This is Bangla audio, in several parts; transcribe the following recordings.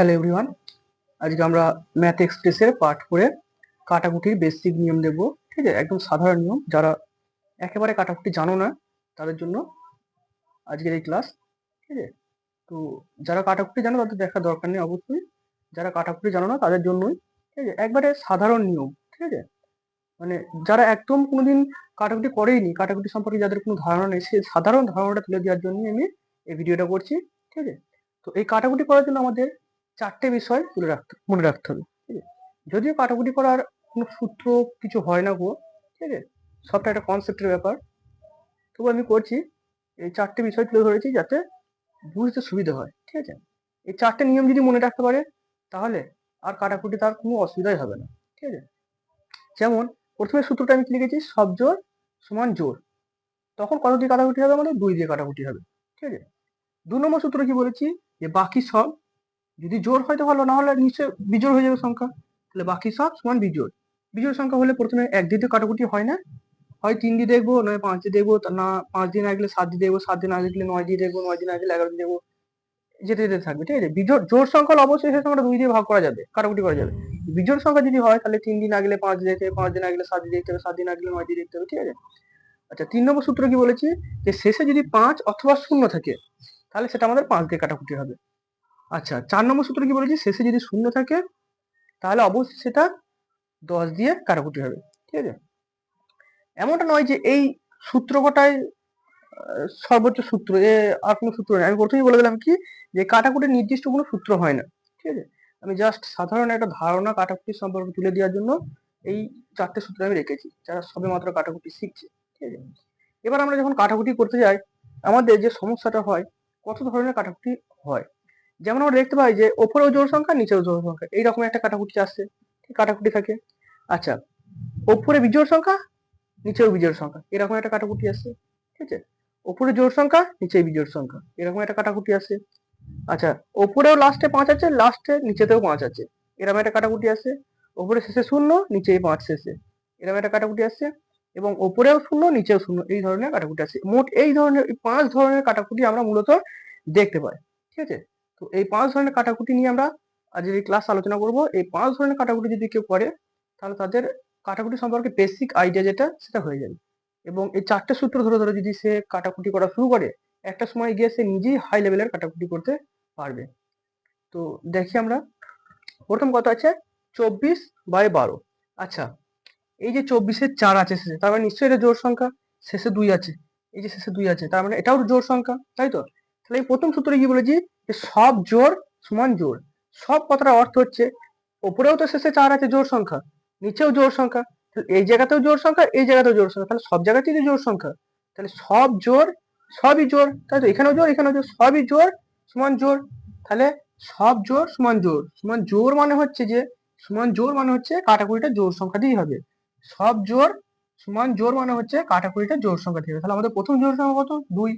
হ্যালো এভরিওয়ান আজকে আমরা ম্যাথ এক্সপ্রেসের পাঠ করে কাটাকুটির বেসিক নিয়ম দেব ঠিক আছে? একদম সাধারণ নিয়ম। যারা একেবারে কাটাকুটি জানো না, তাদের জন্য আজকের এই ক্লাস ঠিক আছে? তো যারা কাটাকুটি জানো, তাদের দেখার দরকার নেই অবশ্যই। যারা কাটাকুটি জানো না, তাদের জন্যই, ঠিক আছে? একবারে সাধারণ নিয়ম, ঠিক আছে? মানে যারা একদম কোনোদিন কাটাকুটি করেইনি, কাটাকুটি সম্পর্কে যাদের কোনো ধারণা নেই সেই সাধারণ ধারণাটা তুলে দেওয়ার জন্যই আমি এই ভিডিওটা করছি, ঠিক আছে? তো এই কাটাকুটি করার জন্য আমাদের চারটে বিষয় তুলে রাখতে, মনে রাখতে হবে, ঠিক আছে? যদিও কাটাকুটি করার কোনো সূত্র কিছু হয় না গো, ঠিক আছে? সবটা একটা কনসেপ্টের ব্যাপার। তবু আমি করছি, এই চারটে বিষয় তুলে ধরেছি যাতে বুঝতে সুবিধা হয়, ঠিক আছে? এই চারটে নিয়ম যদি মনে রাখতে পারে, তাহলে আর কাটাকুটি তার কোনো অসুবিধাই হবে না, ঠিক আছে? যেমন, প্রথমে সূত্রটা আমি লিখেছি? সব জোর সমান জোর। তখন কত দিয়ে কাটাকুটি হবে আমাদের? দুই দিয়ে কাটাকুটি হবে, ঠিক আছে? দু নম্বর সূত্র কি বলেছি? যে বাকি সব যদি জোর হয় তো ভালো, না হলে নিশ্চয় বিজোড় হয়ে যাবে সংখ্যা। তাহলে বাকি সব সমান বিজোড়। বিজোড় সংখ্যা হলে প্রথমে এক দিয়ে তো কাটাকুটি হয় না। হয় তিন দিয়ে দেখব, নয় পাঁচ দিয়ে দেখব না পাঁচ দিন আগলে সাত দিয়ে দেখব, সাত দিন আগলে নয় দিয়ে দেখব, নয় দিন আগলে এগারো দিয়ে দেখব, যেতে যেতে থাকবে, ঠিক আছে? বিজোড়, জোর সংখ্যা অবশ্যই সেই সংখ্যাটা দুই দিয়ে ভাগ করা যাবে, কাটাকুটি করা যাবে। বিজোড় সংখ্যা যদি হয়, তাহলে তিন দিন আগলে পাঁচ দেখতে পাঁচ দিন আগলে সাত দিয়ে দেখতে হবে, সাত দিন আগলে নয় দিয়ে দেখতে হবে, ঠিক আছে? আচ্ছা তিন নম্বর সূত্র কি বলেছি? যে শেষে যদি পাঁচ অথবা শূন্য থাকে, তাহলে সেটা আমাদের পাঁচ দিয়ে কাটাকুটি হবে। আচ্ছা চার নম্বর সূত্র কি বলেছি? শেষে যদি শূন্য থাকে তাহলে অবশ্যই সেটা দশ দিয়ে কাটাকুটি হবে। ঠিক আছে? এমনটা নয় যে এই সূত্র আহ, সর্বোচ্চ সূত্র এ আর কোনো সূত্র নেই। আমি প্রথমেই বলে দিলাম কি? যে কাটাকুটির নির্দিষ্ট কোনো সূত্র হয় না। ঠিক আছে? আমি জাস্ট সাধারণ একটা ধারণা কাটাকুটি সম্পর্কে তুলে দেওয়ার জন্য এই চারটে সূত্র আমি রেখেছি যারা সবে মাত্র কাটাকুটি শিখছে। ঠিক আছে? এবার আমরা যখন কাটাকুটি করতে যাই আমাদের যে সমস্যাটা হয় কত ধরনের কাটাকুটি হয়? যেমন আমরা দেখতে পাই যে ওপরেও জোড় সংখ্যা নিচেও জোড় সংখ্যা, এইরকম একটা কাটাকুটি আসছে। কাটাকুটি থাকে। আচ্ছা ওপরে বিজোড় সংখ্যা, নিচেও বিজোড় সংখ্যা, এরকম একটা কাটাকুটি আসছে। ঠিক আছে? ওপরে জোর সংখ্যা নিচে বিজোড় সংখ্যা, এরকম একটা কাটাকুটি আছে আচ্ছা ওপরেও লাস্টে পাঁচ আছে লাস্টে নিচেতেও পাঁচ আছে, এরকম একটা কাটাকুটি আছে ওপরে শেষে শূন্য নিচে পাঁচ শেষে, এরকম একটা কাটাকুটি আছে এবং ওপরেও শূন্য, নিচেও শূন্য, এই ধরনের কাটাকুটি আছে মোট এই ধরনের পাঁচ ধরনের কাটাকুটি আমরা মূলত দেখতে পাই। ঠিক আছে? তো এই পাঁচ ধরনের কাটাকুটি নিয়ে আমরা আজকের এই ক্লাস আলোচনা করব। এই পাঁচ ধরনের কাটাকুটি যদি কেউ করে, তাহলে তাদের কাটাকুটি সম্পর্কে বেসিক আইডিয়া যেটা, সেটা হয়ে যাবে। এবং এই চারটে সূত্র ধরে ধরে যদি সে কাটাকুটি করা শুরু করে, একটা সময় গিয়ে সে নিজেই হাই লেভেলের কাটাকুটি করতে পারবে। তো দেখি আমরা। প্রথম কথা আছে চব্বিশ বাই বারো। আচ্ছা এই যে চব্বিশের চার আছে শেষে, তার মানে নিশ্চয়ই এটা জোর সংখ্যা। শেষে দুই আছে। এই যে শেষে দুই আছে, তার মানে এটাও জোর সংখ্যা, তাই তো? তাহলে এই প্রথম সূত্রে কি বলেছি? যে সব জোর সমান জোর। সব কথাটার অর্থ হচ্ছে, ওপরেও তো শেষে চার আছে জোর সংখ্যা, নিচেও জোর সংখ্যা এই জায়গাতেও জোর সংখ্যা, এই জায়গাতেও জোর সংখ্যা, তাহলে সব জায়গাতেই তো জোড় সংখ্যা। তাহলে সব জোর, সবই জোর তাই তো এখানেও জোড় এখানেও জোর, সবই জোর সমান জোর। তাহলে সব জোর সমান জোর সমান জোর মানে হচ্ছে যে, সমান জোর মানে হচ্ছে কাটাকুড়িটা জোর সংখ্যা দিয়েই হবে। সব জোর সমান জোর মানে হচ্ছে কাটাকুড়িটা জোর সংখ্যা দিয়ে হবে। তাহলে আমাদের প্রথম জোড় সংখ্যা কত? দুই।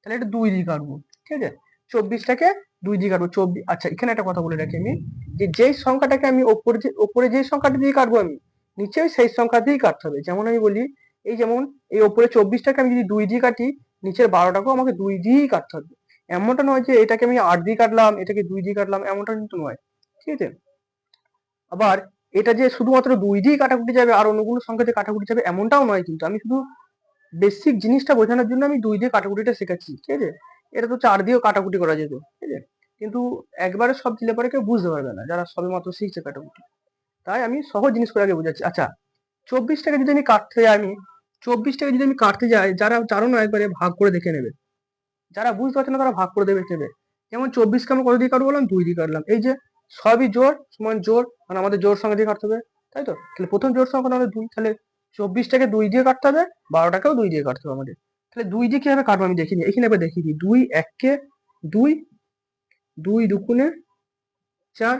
তাহলে এটা দুই দিয়ে কাটবো ঠিক আছে? চব্বিশটাকে দুই দিয়ে কাটবো চব্বিশ আচ্ছা এখানে একটা কথা বলে রাখি আমি, যে যেই সংখ্যাটাকে আমি ওপরে যে, ওপরে যেই সংখ্যাটা দিয়ে কাটবো আমি নিচেও সেই সংখ্যা দিয়েই কাটতে হবে। যেমন আমি বলি, এই যেমন এই ওপরে চব্বিশটাকে আমি যদি দুই দিয়ে কাটি, নিচের বারোটাকেও আমাকে দুই দিয়েই কাটতে হবে। এমনটা নয় যে এটাকে আমি আট দিয়ে কাটলাম, এটাকে দুই দিয়ে কাটলাম, এমনটা কিন্তু নয়, ঠিক আছে? আবার এটা যে শুধুমাত্র দুই দিয়ে কাটাকুটি যাবে আর অন্য কোনো সংখ্যা দিয়ে কাটাকুটি যাবে, এমনটাও নয় কিন্তু। আমি শুধু বেসিক জিনিসটা বোঝানোর জন্য আমি দুই দিয়ে কাটাকুটিটা শেখাচ্ছি, ঠিক আছে? এটা তো চার দিয়েও কাটাকুটি করা যেত, ঠিক আছে? কিন্তু একবারে সব দিলে পরে কেউ বুঝতে পারবে না, যারা সবে মাত্র শিখছে কাটাকুটি। তাই আমি সহজ জিনিস করে আগে বোঝাচ্ছি। আচ্ছা চব্বিশটাকে যদি আমি কাটতে যাই আমি চব্বিশটাকে যদি আমি কাটতে যাই, যারা না একবারে ভাগ করে দেখে নেবে, যারা বুঝতে পারছে না তারা ভাগ করে দেবে নেবে। যেমন চব্বিশকে আমরা কত দিয়ে কাটবো বললাম? দুই দিয়ে কাটলাম। এই যে সবই জোর, সমান জোর মানে আমাদের জোর সঙ্গে দিয়ে কাটতে হবে, তাই তো? তাহলে প্রথম জোর সংখ্যা আমাদের দুই, তাহলে চব্বিশটাকে দুই দিয়ে কাটতে হবে, বারোটাকেও দুই দিয়ে কাটতে হবে আমাদের। তাহলে দুই দিয়ে কীভাবে কাটবো আমি দেখিনি। এখানে এবার দেখিয়ে দিই। দুই, এককে দুই দুই দুগুণে চার,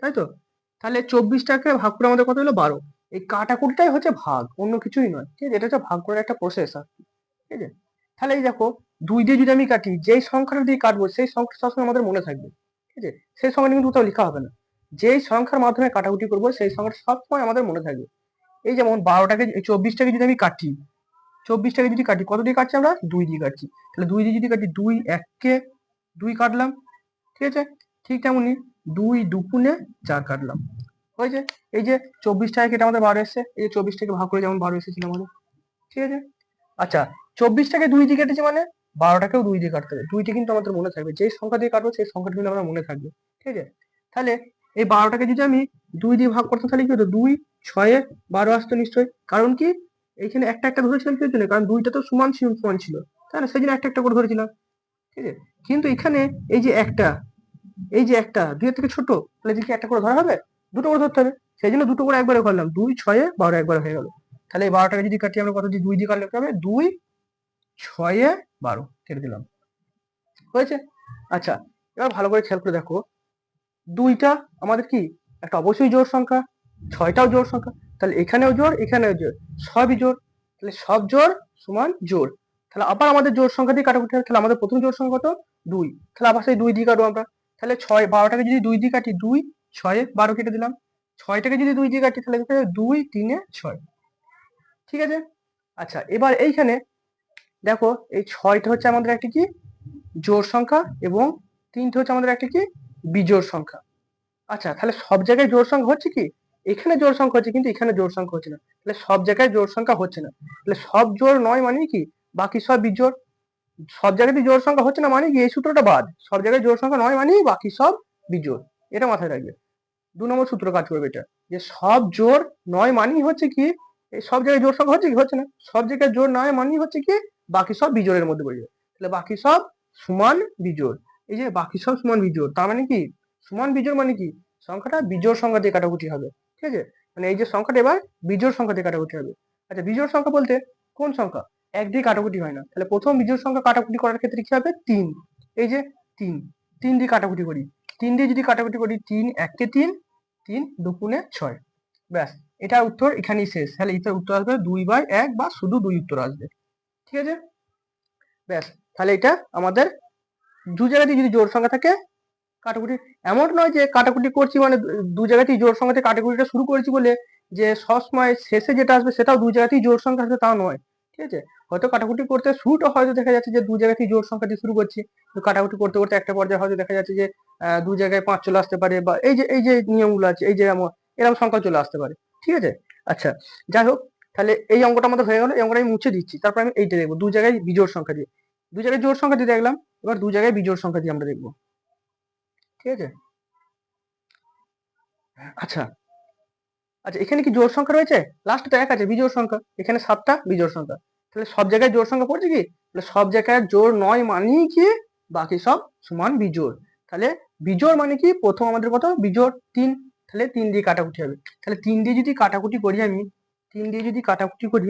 তাই তো? তাহলে চব্বিশটাকে ভাগ করে আমাদের কত হলো? বারো। এই কাটাকুটিটাই হচ্ছে ভাগ, অন্য কিছুই নয়। ঠিক আছে? এটা হচ্ছে ভাগ করার একটা প্রসেস আর ঠিক আছে? তাহলে এই দেখো, দুই দিয়ে যদি আমি কাটি, যেই সংখ্যাটা দিয়ে কাটবো, সেই সংখ্যা সবসময় আমাদের মনে থাকবে। ঠিক আছে? সেই সংখ্যাটা কিন্তু কোথাও লেখা হবে না। যেই সংখ্যার মাধ্যমে কাটাকুটি করব, সেই সংখ্যাটা সবসময় আমাদের মনে থাকবে। এই যেমন বারোটাকে চব্বিশটাকে যদি আমি কাটি চব্বিশটাকে যদি কাটি, কত দিয়ে কাটছি আমরা? দুই দিয়ে কাটছি। তাহলে দুই দিয়ে যদি কাটি দুই, এককে দুই কাটলাম, ঠিক আছে? ঠিক তেমনই দুই দুপুনে চার কাটলাম। হয়েছে? এই যে চব্বিশ টাকা কেটে আমাদের বারো এসছে। এই যে চব্বিশ টাকে ভাগ করে যেমন বারো এসেছিল আমাদের। ঠিক আছে? আচ্ছা চব্বিশ টাকে দুই দিয়ে কেটেছে মানে বারোটাকেও দুই দিয়ে কাটতে হবে। দুইটা কিন্তু আমাদের মনে থাকবে। যে সংখ্যা দিয়ে কাটবো, সেই সংখ্যাটা কিন্তু আমার মনে থাকবে। ঠিক আছে? তাহলে এই বারোটাকে যদি আমি দুই দিয়ে ভাগ করতাম, তাহলে কি হতো? দুই, ছয়ে বারো আসতো নিশ্চয়ই। কারণ কি? এইখানে একটা একটা ধরেছিলাম কি জন্য কারণ দুইটা তো সমান সমান ছিল। তাই না? সেই জন্য একটা একটা করে ধরেছিলাম। ঠিক আছে? কিন্তু এখানে এই যে একটা, এই যে একটা, দুইয়ের থেকে ছোট, তাহলে কি একটা করে ধরা হবে? দুটো করে ধরতে হবে। সেই জন্য দুটো করে একবারে করলাম। দুই, ছয়ে বারো একবারে হয়ে গেল। তাহলে এই বারোটাকে যদি কাটি, আমরা কত দিয়ে দুই দিয়ে কাটলে হবে? দুই, ছয়ে বারো কেটে দিলাম। হয়েছে? আচ্ছা এবার ভালো করে খেয়াল করে দেখো। দুইটা আমাদের কি? একটা অবশ্যই জোড় সংখ্যা, ছয়টাও জোড় সংখ্যা। তাহলে এখানেও জোর এখানেও জোর। সবই জোর, তাহলে সব জোর সমান জোর। তাহলে আবার আমাদের জোর সংখ্যা দিয়ে কাটাকুটি তাহলে আমাদের প্রথম জোর সংখ্যা কত দুই। তাহলে আবার সেই দুই দিয়ে কাটবো আমরা। তাহলে ছয়, বারোটাকে যদি দুই দিয়ে কাটি, দুই, ছয়ে বারো কেটে দিলাম। ছয়টাকে যদি দুই দিয়ে কাটি, তাহলে? দুই তিনে ছয়। ঠিক আছে? আচ্ছা এবার এইখানে দেখো, এই ছয়টা হচ্ছে আমাদের একটি কি? জোর সংখ্যা এবং তিনটে হচ্ছে আমাদের একটি কি? বিজোড় সংখ্যা। আচ্ছা তাহলে সব জায়গায় জোর সংখ্যা হচ্ছে কি? এখানে জোড় সংখ্যা হচ্ছে, কিন্তু এখানে জোড় সংখ্যা হচ্ছে না। তাহলে সব জায়গায় জোড় সংখ্যা হচ্ছে না। তাহলে সব জোড় নয় মানে কি? বাকি সব বিজোড় সব জায়গাতে জোড় সংখ্যা হচ্ছে না মানে কি? এই সূত্রটা বাদ। সব জায়গায় জোড় সংখ্যা নয় মানে বাকি সব বিজোড় এটা মাথায় রাখবে। দু নম্বর সূত্র কাজ করবে এটা। যে সব জোড় নয় মানেই হচ্ছে কি? এই সব জায়গায় জোড় সংখ্যা হচ্ছে কি? হচ্ছে না। সব জায়গায় জোড় নয় মানেই হচ্ছে কি? বাকি সব বিজোড়ের মধ্যে পড়ে যাবে তাহলে বাকি সব সমান বিজোড় এই যে বাকি সব সমান বিজোড় তার মানে কি? সমান বিজোড় মানে কি? সংখ্যাটা বিজোড় সংখ্যা দিয়ে কাটাকুটি হবে। ঠিক আছে? মানে এই যে সংখ্যাটা এবার বিজোড় সংখ্যা দিয়ে কাটাকুটি হবে। আচ্ছা বিজোড় সংখ্যা বলতে কোন সংখ্যা? এক দিয়ে কাটাকুটি হয় না। তাহলে প্রথম বিজোড় সংখ্যা কাটাকুটি করার ক্ষেত্রে কি হবে? তিন। এই যে তিন। তিন দিয়ে কাটাকুটি করি। তিন দিয়ে যদি কাটাকুটি করি, তিন এককে তিন তিন দুগুণে ছয়। ব্যাস এটা উত্তর এখানেই শেষ। তাহলে এটার উত্তর আসবে দুই বাই এক বা শুধু দুই উত্তর আসবে। ঠিক আছে? ব্যাস, তাহলে এটা আমাদের দু জায়গাতেই যদি জোড় সংখ্যা থাকে কাটাকুটি, এমন নয় যে কাটাকুটি করছি মানে দু- জায়গাতেই জোর সংখ্যাতে কাটাকুটিটা শুরু করেছি বলে যে সবসময় শেষে যেটা আসবে সেটাও দু জায়গাতেই জোর সংখ্যা আসবে তা নয়, ঠিক আছে? হয়তো কাটাকুটি করতে শুরুটা হয়তো দেখা যাচ্ছে যে দু জায়গাতেই জোড় সংখ্যা দিয়ে শুরু করছি কাটাকুটি করতে করতে একটা পর্যায়ে হয়তো দেখা যাচ্ছে যে দু জায়গায় পাঁচ চলে আসতে পারে বা এই যে এই যে নিয়মগুলো আছে, এই যে এরকম সংখ্যা চলে আসতে পারে, ঠিক আছে? আচ্ছা যাই হোক, তাহলে এই অঙ্কটা আমাদের হয়ে গেল, এই অঙ্কটা আমি মুছে দিচ্ছি, তারপর আমি এইটা দেখব, দু জায়গায় বিজোড় সংখ্যা দিয়ে, দু জায়গায় জোর সংখ্যা দিয়ে দেখলাম, এবার দু জায়গায় বিজোড় সংখ্যা দিয়ে আমরা দেখব। ঠিক আছে আচ্ছা। আচ্ছা এখানে কি জোড় সংখ্যা রয়েছে? লাস্টে তো এক আছে, বিজোড় সংখ্যা। এখানে সাতটা বিজোড় সংখ্যা। তাহলে সব জায়গায় জোড় সংখ্যা পড়ছে কি? তাহলে সব জায়গায় জোড় নয় মানেই কি? বাকি সব সমান বিজোড়। তাহলে বিজোড় মানে কি? প্রথম আমাদের কত? বিজোড় তিন। তাহলে তিন দিয়ে কাটাকুটি হবে। তাহলে তিন দিয়ে যদি কাটাকুটি করি আমি, তিন দিয়ে যদি কাটাকুটি করি,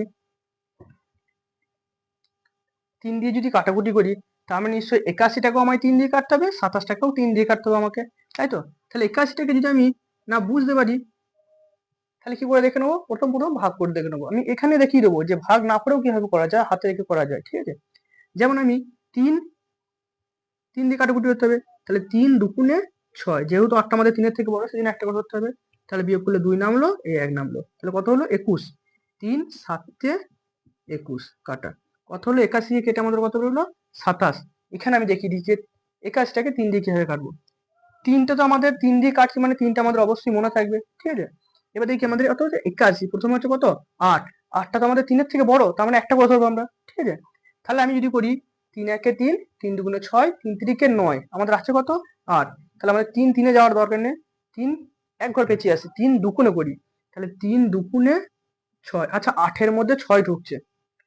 তিন দিয়ে যদি কাটাকুটি করি তার মানে নিশ্চয়ই একাশি টাকাও আমায় তিন দিয়ে কাটতে হবে সাতাশ টাকাও তিন দিয়ে কাটতে হবে আমাকে, তাই তো? তাহলে একাশিটাকে যদি আমি না বুঝতে পারি, তাহলে কি করে দেখে নেব? প্রথম প্রথম ভাগ করে দেখে নেব। আমি এখানে দেখিয়ে দেবো যে ভাগ না করেও কীভাবে করা যায়, হাতে রেখে করা যায়, ঠিক আছে? যেমন আমি তিন তিন দিয়ে কাটাকুটি করতে হবে, তাহলে তিন দুগুণে ছয়, যেহেতু আটটা আমাদের তিনের থেকে বড়, সেজন্য একটা করে ধরতে হবে, তাহলে বিয়োগ করলে দুই নামলো এই এক নামলো, তাহলে কত হলো? একুশ। তিন, সাতে একুশ কাটা। কত হলো? একাশি কেটে আমাদের কত হলো? সাতাশ। এখানে আমি দেখি দিচ্ছি যে একাশটাকে তিন দিয়ে কীভাবে কাটবো? তিনটা তো আমাদের তিন দিয়ে কাটছি মানে তিনটা আমাদের অবশ্যই মনে থাকবে, ঠিক আছে? এবার দেখি আমাদের কত হচ্ছে একাশি, প্রথমে হচ্ছে কত? আট। আটটা তো আমাদের তিনের থেকে বড়, তার মানে একটা করে ধরবো আমরা, ঠিক আছে? তাহলে আমি যদি করি তিন একে তিন তিন দুগুণে ছয়, তিন তিরিকে নয়, আমাদের আছে কত? আট। তাহলে আমাদের তিন তিনে যাওয়ার দরকার নেই। তিন এক ঘর পেঁচিয়ে আসি, তিন দুগুণে করি। তাহলে তিন দুগুণে ছয় আচ্ছা আটের মধ্যে ছয় ঢুকছে,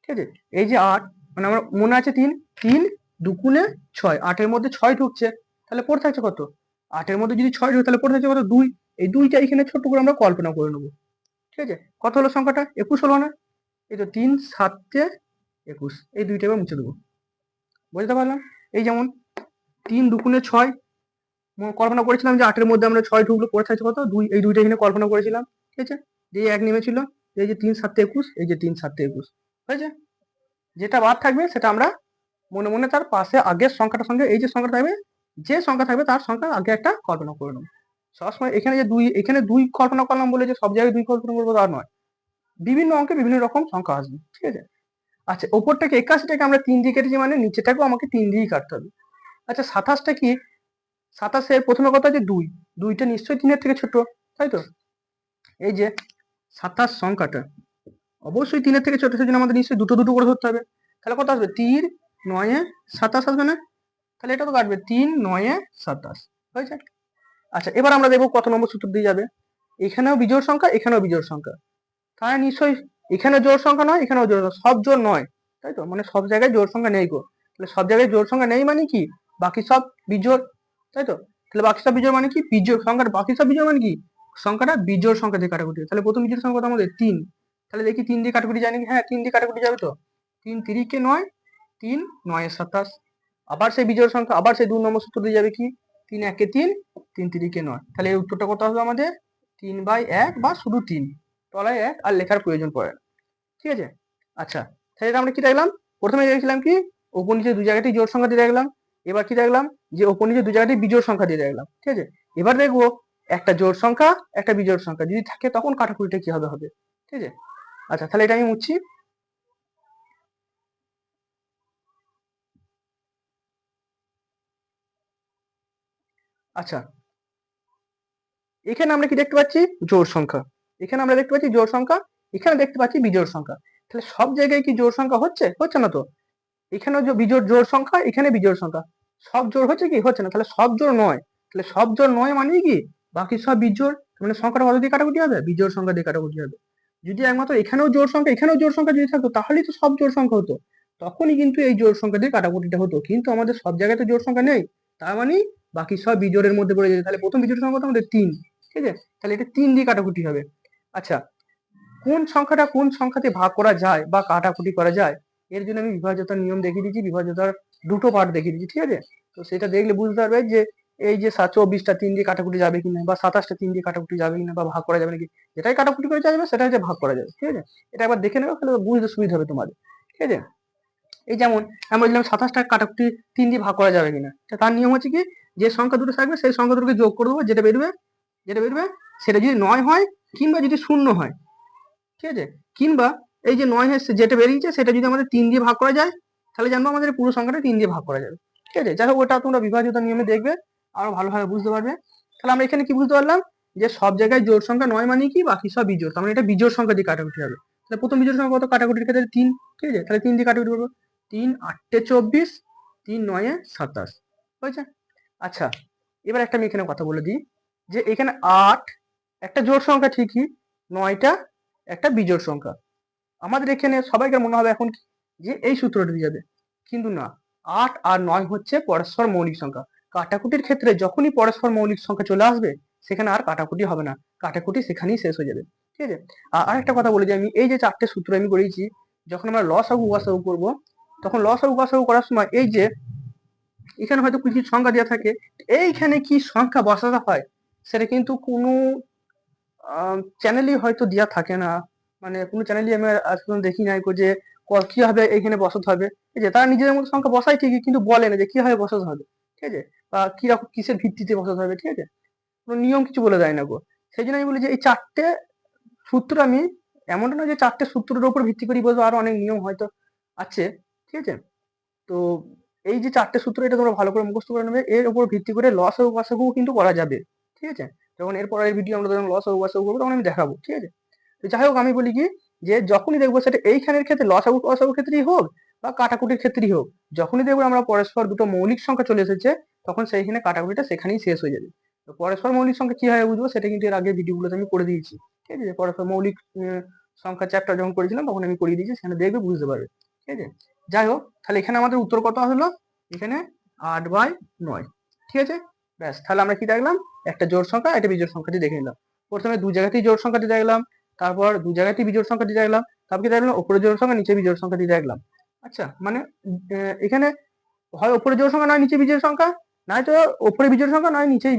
ঠিক আছে? এই যে আট মানে আমার মনে আছে তিন তিন দুগুণে ছয়, আটের মধ্যে ছয় ঢুকছে, তাহলে পড়ে থাকছে কত? আটের মধ্যে যদি ছয় ঢুকে, তাহলে পড়ে থাকছে কত? দুই। এই দুইটা এখানে ছোট্ট করে আমরা কল্পনা করে নেব। ঠিক আছে? কত হলো সংখ্যাটা? একুশ হলো না? এই তো তিন, সাতে একুশ। এই দুইটা এবার মুছে দেবো। বুঝতে পারলাম? এই যেমন তিন দুগুণে ছয় কল্পনা করেছিলাম যে আটের মধ্যে আমরা ছয় ঢুকলো পড়ে থাকছে কত? দুই। এই দুইটা এখানে কল্পনা করেছিলাম। ঠিক আছে? যে এক নেমেছিল, এই যে তিন, সাতে একুশ, এই যে তিন, সাতে একুশ। হয়েছে? যেটা বাদ থাকবে সেটা আমরা মনে মনে তার পাশে আগের সংখ্যাটার সঙ্গে, এই যে সংখ্যা থাকবে, যে সংখ্যা থাকবে তার সংখ্যা আগে একটা কল্পনা করে নেব। সবসময় এখানে যে দুই, এখানে দুই কল্পনা করলাম বলে যে সব জায়গায় দুই কল্পনা করব তা নয়। বিভিন্ন অঙ্কে বিভিন্ন রকম সংখ্যা আসবে, ঠিক আছে? আচ্ছা ওপরটাকে একাশিটাকে আমরা তিন দিয়ে কেটেছি মানে নিচেটাকেও আমাকে তিন দিয়েই কাটতে হবে। আচ্ছা সাতাশটা কি? সাতাশের প্রথমে কথা যে দুই, দুইটা নিশ্চয়ই তিনের থেকে ছোট, তাই তো? এই যে সাতাশ সংখ্যাটা অবশ্যই তিনের থেকে ছোট সেজন্য আমাদের নিশ্চয়ই দুটো দুটো করে ধরতে হবে। তাহলে কত আসবে? তীর নয়ে সাতাশ আসবে না? তাহলে এটা তো কাটবে। তিন, নয়ে সাতাশ। হয়েছে? আচ্ছা এবার আমরা দেখব কত নম্বর সূত্র দিয়ে যাবে। এখানেও বিজোড় সংখ্যা, এখানেও বিজোড় সংখ্যা। তাহলে নিশ্চয়ই এখানে জোর সংখ্যা নয়, এখানেও জোর। সব জোর নয়, তাই তো? মানে সব জায়গায় জোর সংখ্যা নেই গো। তাহলে সব জায়গায় জোর সংখ্যা নেই মানে কি? বাকি সব বিজোড়, তাই তো? তাহলে বাকি সব বিজোড় মানে কি? বিজোড় সংখ্যাটা, বাকি সব বিজোড় মানে কি? সংখ্যাটা বিজোড় সংখ্যা দিয়ে কাটাকুটি। তাহলে প্রথম বিজোড় সংখ্যা আমাদের? তিন। তাহলে দেখি তিন দিয়ে কাটাকুটি যায় নাকি হ্যাঁ তিন দিয়ে কাটাকুটি যাবে তো? তিন তিরিকে নয়, তিন নয় সাতাশ। আবার সেই বিজোড় সংখ্যা, আবার সেই দু নম্বর সূত্র দিয়ে যাবে কি? তিন একে তিন তিন তিরিকে নয়। তাহলে এই উত্তরটা কত হবে আমাদের? তিন বাই এক বা শুধু তিন। তলায় এক আর লেখার প্রয়োজন পড়ে ঠিক আছে? আচ্ছা তাহলে আমরা কি দেখলাম? প্রথমে দেখছিলাম কি? ওপর নিচে দু জায়গাতেই জোর সংখ্যা দিয়ে দেখলাম। এবার কি দেখলাম? যে ওপর নিচে দু জায়গাটি বিজোড় সংখ্যা দিয়ে দেখলাম। ঠিক আছে? এবার দেখব একটা জোর সংখ্যা, একটা বিজোড় সংখ্যা। যদি থাকে তখন কাটাকুটিটা কি হবে হবে? ঠিক আছে? আচ্ছা তাহলে এটা আমি মুছছি আচ্ছা। এখানে আমরা কি দেখতে পাচ্ছি? জোর সংখ্যা। এখানে আমরা দেখতে পাচ্ছি জোর সংখ্যা, এখানে দেখতে পাচ্ছি বিজোড় সংখ্যা। তাহলে সব জায়গায় কি জোর সংখ্যা হচ্ছে? হচ্ছে না তো? এখানেও যে বিজোড় জোড় সংখ্যা, এখানে বিজোড় সংখ্যা। সব জোর হচ্ছে কি? হচ্ছে না। তাহলে সব জোর নয়। তাহলে সব জোর নয় মানে কি? বাকি সব বিজোড় মানে সংখ্যাটা কত দিয়ে কাটাকুটি হবে? বিজোড় সংখ্যা দিয়ে কাটাকুটি হবে। যদি একমাত্র এখানেও জোর সংখ্যা, এখানেও জোর সংখ্যা যদি থাকতো, তাহলেই তো সব জোড় সংখ্যা হতো। তখনই কিন্তু এই জোর সংখ্যা দিয়ে কাটাকুটিটা হতো। কিন্তু আমাদের সব জায়গায় তো জোড় সংখ্যা নেই। তার মানে বাকি সব বিজোড়ের মধ্যে পড়ে যেত। তাহলে প্রথম বিজোড় সংখ্যা তো আমাদের তিন, ঠিক আছে? তাহলে এটা তিন দিয়ে কাটাকুটি হবে। আচ্ছা কোন সংখ্যাটা কোন সংখ্যাতে ভাগ করা যায় বা কাটাকুটি করা যায়? এর জন্য আমি বিভাজ্যতার নিয়ম দেখিয়ে দিচ্ছি। বিভাজ্যতার দুটো পার্ট দেখিয়ে দিচ্ছি, ঠিক আছে? তো সেটা দেখলে বুঝতে পারবে যে এই যে চব্বিশটা তিন দিয়ে কাটাকুটি যাবে কিনা, বা সাতাশটা তিন দিয়ে কাটাকুটি যাবে কিনা, বা ভাগ করা যাবে নাকি, যেটাই কাটাকুটি করে যাবে সেটা হচ্ছে ভাগ করা যাবে, ঠিক আছে? এটা একবার দেখে নেবে, তাহলে বুঝতে সুবিধা হবে তোমাদের, ঠিক আছে? এই যেমন আমি বললাম সাতাশটা কাটাকুটি তিন দিয়ে ভাগ করা যাবে কিনা তার নিয়ম হচ্ছে কি, যে সংখ্যা দুটো থাকবে, সেই সংখ্যা দুটোকে যোগ করে দেবো, যেটা বেরোবে যেটা বেরোবে, সেটা যদি নয় হয়, কিংবা যদি শূন্য হয়, ঠিক আছে? কিংবা এই যে নয় এসছে, যেটা বেরিয়েছে, সেটা যদি আমাদের তিন দিয়ে ভাগ করা যায়, তাহলে জানব আমাদের পুরো সংখ্যাটা তিন দিয়ে ভাগ করা যাবে, ঠিক আছে? যাই হোক, ওটা তোমরা বিভাজ্যতা নিয়মে দেখবে আরও ভালোভাবে বুঝতে পারবে। তাহলে আমরা এখানে কি বুঝতে পারলাম? যে সব জায়গায় জোর সংখ্যা নয় মানে কি? বাকি সব বিজোড়। তার মানে এটা বিজোড় সংখ্যা দিয়ে কাটাকুটি হবে। তাহলে প্রথম বিজোড় সংখ্যা কত? কাটাকুটির ক্ষেত্রে তিন। ঠিক আছে? তাহলে তিন দিয়ে কাটাকুটি করব। তিন আটটে চব্বিশ, তিন, নয়ে সাতাশ। হয়েছে? আচ্ছা এবার একটা আমি এখানে কথা বলে দিই। যে এখানে আট, একটা জোর সংখ্যা ঠিকই, নয়টা, একটা বিজোড় সংখ্যা। আমাদের এখানে সবাইকে মনে হবে এখন যে এই সূত্রটা দিয়ে যাবে। কিন্তু না, আট আর নয় হচ্ছে পরস্পর মৌলিক সংখ্যা। কাটাকুটির ক্ষেত্রে যখনই পরস্পর মৌলিক সংখ্যা চলে আসবে, সেখানে আর কাটাকুটি হবে না। কাটাকুটি সেখানেই শেষ হয়ে যাবে। ঠিক আছে? আর আরেকটা কথা বলে যে আমি এই যে চারটে সূত্র আমি করেছি, যখন আমরা লস আগু উপাসাগু করব, তখন লস আগু উপাসাগু করার সময় এই যে এখানে হয়তো কিছু সংখ্যা দেওয়া থাকে, এইখানে কি সংখ্যা বসাতে হয়, সেটা কিন্তু কোনো চ্যানেলই হয়তো দেওয়া থাকে না। মানে কোনো চ্যানেলই আমি আজ পর্যন্ত দেখি নাই যে কীভাবে এইখানে বসাতে হবে। ঠিক আছে তারা নিজেদের মতো সংখ্যা বসায় ঠিকই, কিন্তু বলে না যে কীভাবে বসাতে হবে। ঠিক আছে বা কীরকম কিসের ভিত্তিতে বসাতে হবে ঠিক আছে কোনো নিয়ম কিছু বলে দেয় না গো। সেই জন্য আমি বলি যে এই চারটে সূত্র আমি, এমনটা না যে চারটে সূত্রের উপর ভিত্তি করে বলব আরও অনেক নিয়ম হয়তো আছে ঠিক আছে তো এই যে চারটে সূত্র, এটা তোমরা ভালো করে মুখস্থ করে নেবে, এর উপর ভিত্তি করে লস ও উপাসকও কিন্তু করা যাবে ঠিক আছে যখন এর পরের ভিডিও আমরা যখন লস ও উপাসক করব, তখন আমি দেখাবো ঠিক আছে তো যাই হোক, আমি বলি কি যে যখনই দেখব সেটা এইখানের ক্ষেত্রে লস ও উপাসকের ক্ষেত্রেই হোক বা কাটাকুটির ক্ষেত্রেই হোক, যখনই দেখব আমরা পরস্পর দুটো মৌলিক সংখ্যা চলে এসেছে, তখন সেইখানে কাটাকুটিটা সেখানেই শেষ হয়ে যাবে। তো পরস্পর মৌলিক সংখ্যা কীভাবে বুঝব সেটা কিন্তু এর আগে ভিডিওগুলোতে আমি করে দিয়েছি, ঠিক আছে? পরস্পর মৌলিক সংখ্যা চ্যাপ্টার যখন করেছিলাম, তখন আমি করিয়ে দিয়েছি, সেখানে দেখবে বুঝতে পারবে, ঠিক আছে? যাই হোক, তাহলে এখানে আমাদের উত্তর কত হলো? এখানে আট বাই নয়, ঠিক আছে? ব্যাস, তাহলে আমরা কি দেখলাম? একটা জোর সংখ্যা, একটা বিজোড় সংখ্যাটি দেখে নিলাম। প্রথমে দু জায়গাতেই জোড় সংখ্যাটি দেখলাম, তারপর দু জায়গাতেই বিজোড় সংখ্যাটি দেখলাম, তারপর কি দেখলাম? ওপরে জোর সংখ্যা নিচে বিজোড় সংখ্যাটি দেখলাম। আচ্ছা মানে এখানে হয় ওপরে জোড় সংখ্যা, নয় নিচে বিজোড় সংখ্যা নয় তো ওপরে বিজোড় সংখ্যা, নয় নিচে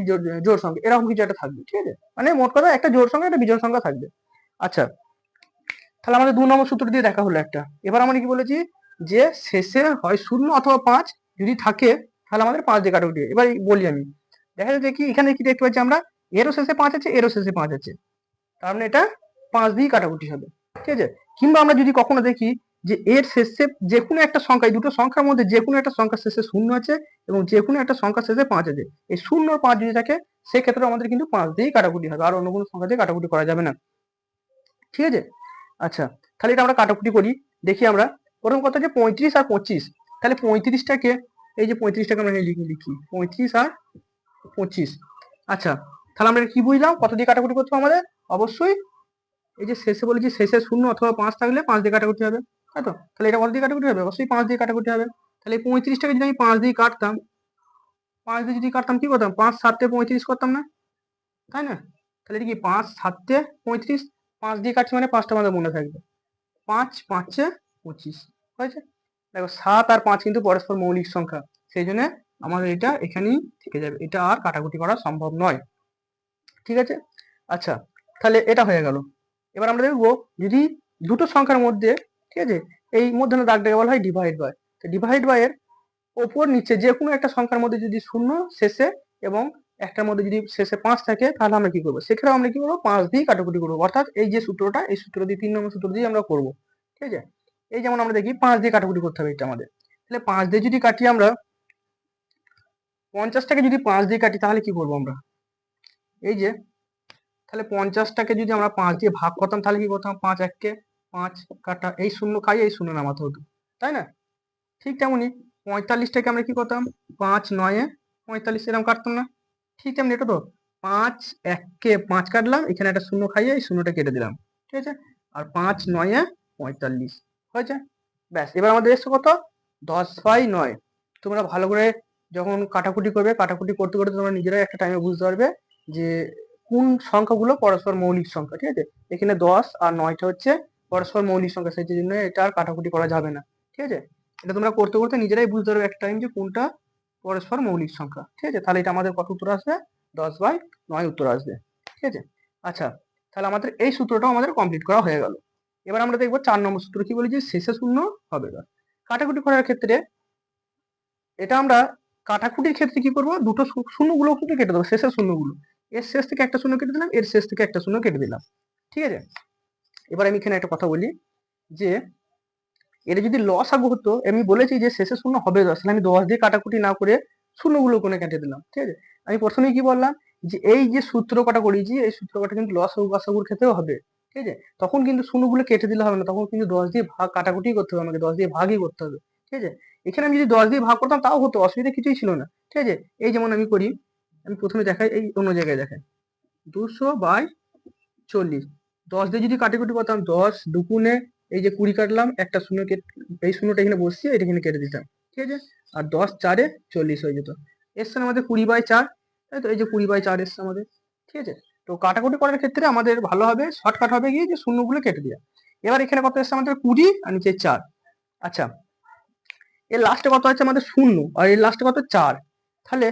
জোড় সংখ্যা, এরকম কিছু একটা থাকবে, ঠিক আছে? মানে মোট কথা একটা জোড় সংখ্যা, একটা বিজোড় সংখ্যা থাকবে। আচ্ছা তাহলে আমাদের দু নম্বর সূত্র দিয়ে দেখা হলো একটা। এবার আমরা কি বলেছি? যে শেষে হয় শূন্য অথবা পাঁচ, যদি থাকে, তাহলে আমাদের পাঁচ দিয়ে কাটাকুটি হবে। এবার বলি আমি, দেখা যাচ্ছে কি, এখানে কি দেখতে পাচ্ছি আমরা? এরও শেষে পাঁচ আছে, এরও শেষে পাঁচ আছে। তার মানে এটা পাঁচ দিয়ে কাটাকুটি হবে, ঠিক আছে? কিংবা আমরা যদি কখনো দেখি যে এর শেষে যে কোনো একটা সংখ্যা দুটো সংখ্যার মধ্যে যে কোনো একটা সংখ্যার শেষে শূন্য আছে এবং যে কোনো একটা সংখ্যার শেষে পাঁচ আছে। এই শূন্য পাঁচ যদি থাকে সেক্ষেত্রে আমাদের কিন্তু পাঁচ দিয়েই কাটাকুটি হবে, আর অন্য কোনো সংখ্যা দিয়ে কাটাকুটি করা যাবে না। ঠিক আছে? আচ্ছা তাহলে এটা আমরা কাটাকুটি করি, দেখি আমরা। প্রথম কথা যে পঁয়ত্রিশ আর পঁচিশ, তাহলে পঁয়ত্রিশটাকে, এই যে পঁয়ত্রিশটাকে আমরা লিখি লিখি। পঁয়ত্রিশ আর পঁচিশ। আচ্ছা তাহলে আমরা কি বুঝলাম? কত দিয়ে কাটাকুটি করতে হবে আমাদের? অবশ্যই এই যে শেষে বলেছি শেষে শূন্য অথবা পাঁচ থাকলে পাঁচ দিয়ে কাটাকুটি হবে। তো? তাহলে এটা কত দিয়ে কাটাকুটি হবে? অবশ্যই পাঁচ দিয়ে কাটাকুটি হবে। তাহলে এই পঁয়ত্রিশটাকে যদি আমি পাঁচ দিয়ে কাটতাম, পাঁচ দিয়ে যদি কাটতাম, কি করতাম? পাঁচ সাতে পঁয়ত্রিশ করতাম না? তাই না? তাহলে কি পাঁচ সাতে পঁয়ত্রিশ? পাঁচ দিয়ে কাটছি মানে পাঁচটা আমাদের মনে থাকবে। পাঁচ পাঁচে পঁচিশ। হয়েছে? দেখো, সাত আর পাঁচ কিন্তু পরস্পর মৌলিক সংখ্যা। সেই জন্য আমাদের এটা এখানেই থেকে যাবে। এটা আর কাটাকুটি করা সম্ভব নয়। ঠিক আছে? আচ্ছা তাহলে এটা হয়ে গেল। এবার আমরা দেখব, যদি দুটো সংখ্যার মধ্যে ঠিক আছে? এই মধ্যে দাগটাকে বলা হয় ডিভাইড বাই ডিভাইড বাই এর ওপর নিচে যে কোনো একটা সংখ্যার মধ্যে যদি শূন্য শেষে এবং একটার মধ্যে যদি শেষে পাঁচ থাকে, তাহলে আমরা কি করব? সেক্ষেত্রে আমরা কি করব? পাঁচ দিয়ে কাটাকুটি করব। অর্থাৎ এই যে সূত্রটা, এই সূত্র দিয়ে, তিন নম্বর সূত্র দিয়ে আমরা করব। ঠিক আছে? এই যেমন আমরা দেখি, পাঁচ দিয়ে কাটাকুটি করতে হবে এটা আমাদের। তাহলে পাঁচ দিয়ে যদি কাটি আমরা পঞ্চাশটাকে যদি পাঁচ দিয়ে কাটি, তাহলে কি করব আমরা? এই যে, তাহলে পঞ্চাশটাকে যদি আমরা পাঁচ দিয়ে ভাগ করতাম, তাহলে কি করতাম? পাঁচ এককে পাঁচ কাটা, এই শূন্য খাই, এই শূন্য নামাতে হতো, তাই না? ঠিক তেমনই পঁয়তাল্লিশটাকে আমরা কি করতাম? পাঁচ নয়ে পঁয়তাল্লিশ এরকম কাটতাম না? ঠিক তেমনি এটা তো পাঁচ এককে পাঁচ কাটলাম, এখানে একটা শূন্য খাইয়ে এই শূন্যটা কেটে দিলাম, ঠিক আছে? আর পাঁচ নয়ে পঁয়তাল্লিশ হয়েছে, ব্যাস। এবার আমাদের এসছে কত? দশ বাই নয়। তোমরা ভালো করে যখন কাটাকুটি করবে, কাটাকুটি করতে করতে তোমরা নিজেরাই একটা টাইমে বুঝতে পারবে যে কোন সংখ্যাগুলো পরস্পর মৌলিক সংখ্যা, ঠিক আছে? এখানে দশ আর নয়টা হচ্ছে পরস্পর মৌলিক সংখ্যা সেই জন্য এটা আর কাটাকুটি করা যাবে না, ঠিক আছে? এটা তোমরা করতে করতে নিজেরাই বুঝতে পারবে একটা টাইম যে কোনটা পরস্পর মৌলিক সংখ্যা, ঠিক আছে? তাহলে এটা আমাদের কত উত্তর আসবে? দশ বাই নয় উত্তর আসবে, ঠিক আছে? আচ্ছা তাহলে আমাদের এই সূত্রটাও আমাদের কমপ্লিট করা হয়ে গেল। এবার আমরা দেখব চার নম্বর সূত্র কি বলি যে শেষে শূন্য হবে না কাটাকুটি করার ক্ষেত্রে এটা আমরা কাটাকুটির ক্ষেত্রে কি করব? দুটো শূন্যগুলো কিন্তু কেটে দেবো, শেষের শূন্যগুলো। এর শেষ থেকে একটা শূন্য কেটে দিলাম, এর শেষ থেকে একটা শূন্য কেটে দিলাম, ঠিক আছে? এবার আমি এখানে একটা কথা বলি যে এটা যদি লস আগু হতো, আমি বলেছি যে শেষে শূন্য হবে দশ আমি দশ দিয়ে কাটাকুটি না করে শূন্যগুলো কোনে কেটে দিলাম, ঠিক আছে? আমি প্রথমেই কি বললাম যে, এই যে সূত্র কটা করেছি, এই সূত্র কটা কিন্তু লস আগু গাসাগুর ক্ষেত্রেও হবে, ঠিক আছে? তখন কিন্তু শূন্যগুলো কেটে দিলে হবে না, তখন কিন্তু দশ দিয়ে ভাগ, কাটাকুটি করতে হবে আমাকে, দশ দিয়ে ভাগই করতে হবে, ঠিক আছে? এখানে আমি যদি দশ দিয়ে ভাগ করতাম, তাও হতো, অসুবিধা কিছুই ছিল না, ঠিক আছে? এই যেমন আমি করি, আমি প্রথমে দেখাই, এই অন্য জায়গায় দেখাই, দুশো বাই চল্লিশ দশ দিয়ে যদি কাটাকুটি করতাম, দশ দুগুণে এই যে কুড়ি কাটলাম, একটা শূন্য এই শূন্যটা এখানে বসিয়ে এটা এখানে কেটে দিতাম, ঠিক আছে? আর দশ চারে চল্লিশ হয়ে যেত। এসছে আমাদের কুড়ি বাই চার, তাই তো? এই যে কুড়ি বাই চার এসছে আমাদের, ঠিক আছে? তো কাটাকুটি করার ক্ষেত্রে আমাদের ভালো হবে, শর্টকাট হবে গিয়ে যে শূন্যগুলো কেটে দেওয়া এবার এখানে কত এসছে? আমাদের কুড়ি আর নিচে চার। আচ্ছা এর লাস্টে কত আছে? আমাদের শূন্য, আর এর লাস্টে কত? চার। তাহলে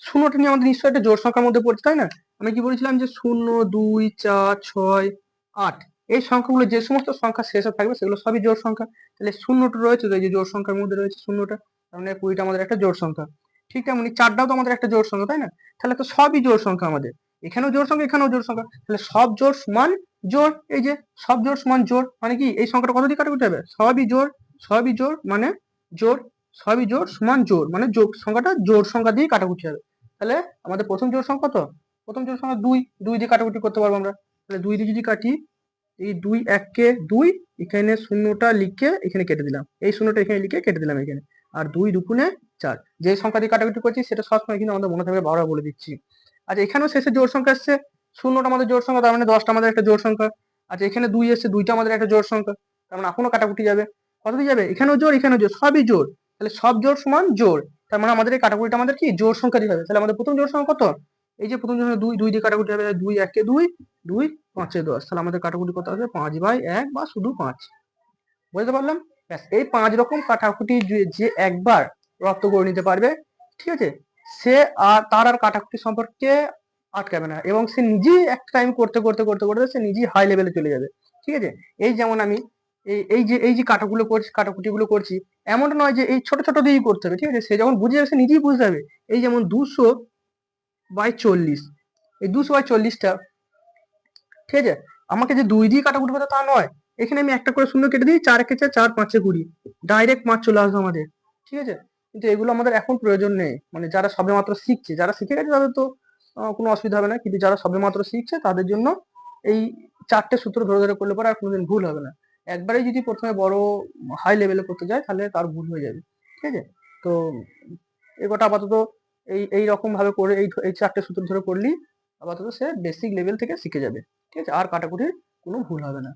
শূন্যটা নিয়ে আমাদের নিশ্চয়ই একটা জোর সংখ্যার মধ্যে পড়ছে, তাই না? আমি কি বলেছিলাম যে শূন্য, দুই, চার, ছয় আট। এই সংখ্যাগুলো যে সমস্ত সংখ্যা শেষে থাকবে, সেগুলো সবই জোর সংখ্যা। তাহলে শূন্যটা রয়েছে, তো এই যে জোর সংখ্যার মধ্যে রয়েছে শূন্যটা, তার মানে কুড়িটা আমাদের একটা জোর সংখ্যা। ঠিক তেমনি চারটাও তো আমাদের একটা জোর সংখ্যা, তাই না? তাহলে তো সবই জোর সংখ্যা আমাদের। এখানেও জোর সংখ্যা, এখানেও জোর সংখ্যা। তাহলে সব জোর সমান জোর এই যে সব জোর সমান জোর মানে কি? এই সংখ্যাটা কত দিয়ে কাটাকুটি হবে? সবই জোর সবই জোর মানে জোর সবই জোর সমান জোর মানে যোগ সংখ্যাটা জোর সংখ্যা দিয়ে কাটাকুটি হবে। তাহলে আমাদের প্রথম জোর সংখ্যা কত? প্রথম জোর সংখ্যা দুই দুই দিয়ে কাটাকুটি করতে পারব আমরা। তাহলে দুই দিয়ে যদি কাটি এই দুই এককে দুই, এখানে শূন্যটা লিখে এখানে কেটে দিলাম। এই শূন্যটা এখানে লিখে কেটে দিলাম এখানে। আর দুই দুগুণে চার। যে সংখ্যা দিয়ে কাটাকুটি করছি, সেটা সবসময় কিন্তু আমাদের মনে থাকবে, বারবার বলে দিচ্ছি। আচ্ছা এখানেও শেষে জোর সংখ্যা এসছে। শূন্যটা আমাদের জোর সংখ্যা, তার মানে দশটা আমাদের একটা জোর সংখ্যা। আচ্ছা এখানে দুই এসছে, দুইটা আমাদের একটা জোর সংখ্যা। তার মানে এখনও কাটাকুটি যাবে। কত দিয়ে যাবে? এখানেও জোর এখানেও জোর সবই জোর তাহলে সব জোর সমান জোর তার মানে আমাদের এই কাটাকুটিটা আমাদের কি? জোর সংখ্যা দিয়ে হবে। তাহলে আমাদের প্রথম জোর সংখ্যা কত? এই যে প্রথম জোর দুই দুই দিয়ে কাটাকুটি হবে, দুই, একে দুই দুই, পাঁচে দশ। তাহলে আমাদের কাটাকুটি কত হবে? পাঁচ বাই এক বা শুধু পাঁচ। বুঝতে পারলাম? ব্যাস, এই পাঁচ রকম কাটাকুটি যে- যে একবার রপ্ত করে নিতে পারবে, ঠিক আছে? সে আর, তার আর কাটাকুটি সম্পর্কে আটকাবে না এবং সে নিজেই একটা টাইম করতে করতে করতে করতে সে নিজেই হাই লেভেলে চলে যাবে, ঠিক আছে? এই যেমন আমি, এই এই যে এই যে কাটাগুলো করছি, কাটাকুটিগুলো করছি, এমনটা নয় যে এই ছোট ছোট দিয়েই করতে হবে, ঠিক আছে? সে যখন বুঝে যাবে, সে নিজেই বুঝতে হবে এই যেমন দুশো বাই চল্লিশ। এই দুশো বাই চল্লিশটা, ঠিক আছে? আমাকে যে দুই দিয়ে কাটাকুটি করতে তা নয়। এখানে আমি একটা করে শূন্য কেটে দিই, চার একে চার পাঁচে কুড়ি। ডাইরেক্ট পাঁচ চলে আসবে আমাদের, ঠিক আছে? কিন্তু এগুলো আমাদের এখন প্রয়োজন নেই। মানে যারা সবে মাত্র শিখছে, যারা শিখে গেছে তাদের তো কোনো অসুবিধা হবে না। কিন্তু যারা সবে মাত্র শিখছে তাদের জন্য এই চারটে সূত্র ধরে ধরে করলে পরে আর কোনোদিন ভুল হবে না। একবারেই যদি প্রথমে বড় হাই লেভেলে করতে যায়, তাহলে তার ভুল হয়ে যাবে, ঠিক আছে? তো এগোটা আপাতত এই এই রকম ভাবে করে এই এই চারটে সূত্র ধরে করলেই আপাতত সে বেসিক লেভেল থেকে শিখে যাবে। ঠিক আছে? আর কাটাকুটির কোনো ভুল হবে না।